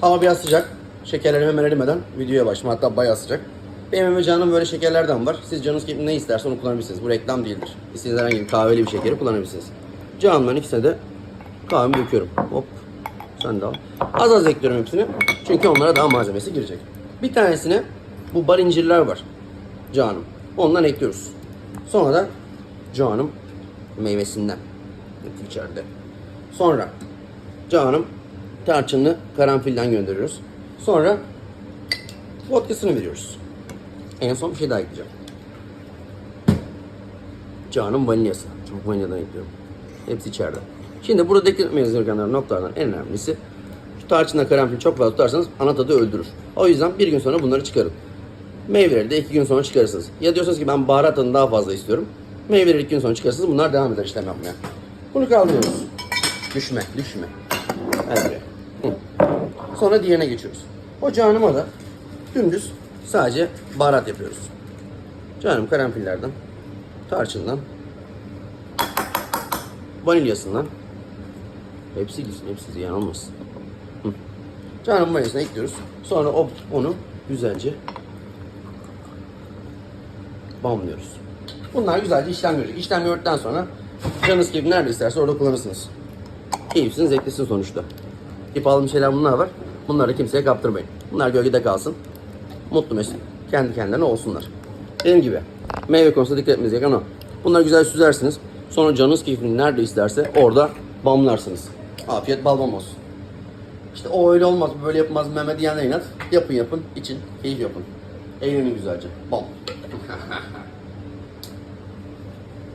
Hava biraz sıcak. Şekerlerim hemen erimeden videoya başlayayım. Hatta bayağı sıcak. Benim ve canım böyle şekerlerden var. Siz canınız gibi ne isterse onu kullanabilirsiniz. Bu reklam değildir. İstediğiniz herhangi bir kahveli bir şekeri kullanabilirsiniz. Canımdan ikisine de kahvemi döküyorum. Hop. Sen de al. Az az ekliyorum hepsini. Çünkü onlara daha malzemesi girecek. Bir tanesine bu bar incirler var. Canım. Ondan ekliyoruz. Sonra da canım meyvesinden. İçeride. Sonra canım tarçınlı karanfilden gönderiyoruz. Sonra vodkasını veriyoruz. En son bir şey daha ekleyeceğim. Canım vanilyası. Çok vanilyadan ekliyorum. Hepsi içeride. Şimdi burada dikkat etmeniz gereken noktalardan en önemlisi şu tarçınla karanfil çok fazla tutarsanız ana tadı öldürür. O yüzden bir gün sonra bunları çıkarın. Meyveleri de iki gün sonra çıkarırsınız. Ya diyorsanız ki ben baharat tadını daha fazla istiyorum. Meyveleri iki gün sonra çıkarırsınız. Bunlar devam eder işlem yapmaya. Bunu kaldırıyoruz. Düşme, düşme. Hı. Sonra diğerine geçiyoruz. O canıma da dümdüz sadece baharat yapıyoruz. Canım karanfillerden, tarçından, vanilyasından. Hepsi gitsin, hepsi ziyan olmasın. Hı. Canım vanilyasını ekliyoruz. Sonra o, onu güzelce bamlıyoruz. Bunlar güzelce işlem görecek. İşlem gördükten sonra canınız gibi nerede isterse orada kullanırsınız. Keyifsin, zevklisin sonuçta. İp alım şeyler bunlar var. Bunları kimseye kaptırmayın. Bunlar gölgede kalsın. Mutlu mesut. Kendi kendilerine olsunlar. Dediğim gibi meyve konusunda dikkat etmeniz gereken o. Bunları güzel süzersiniz. Sonra canınız keyfini nerede isterse orada bamlarsınız. Afiyet bal bam olsun. İşte o öyle olmaz, böyle yapmaz Mehmet diyenler inat. Yapın yapın, için, keyif yapın. Eğlenin güzelce. Bam.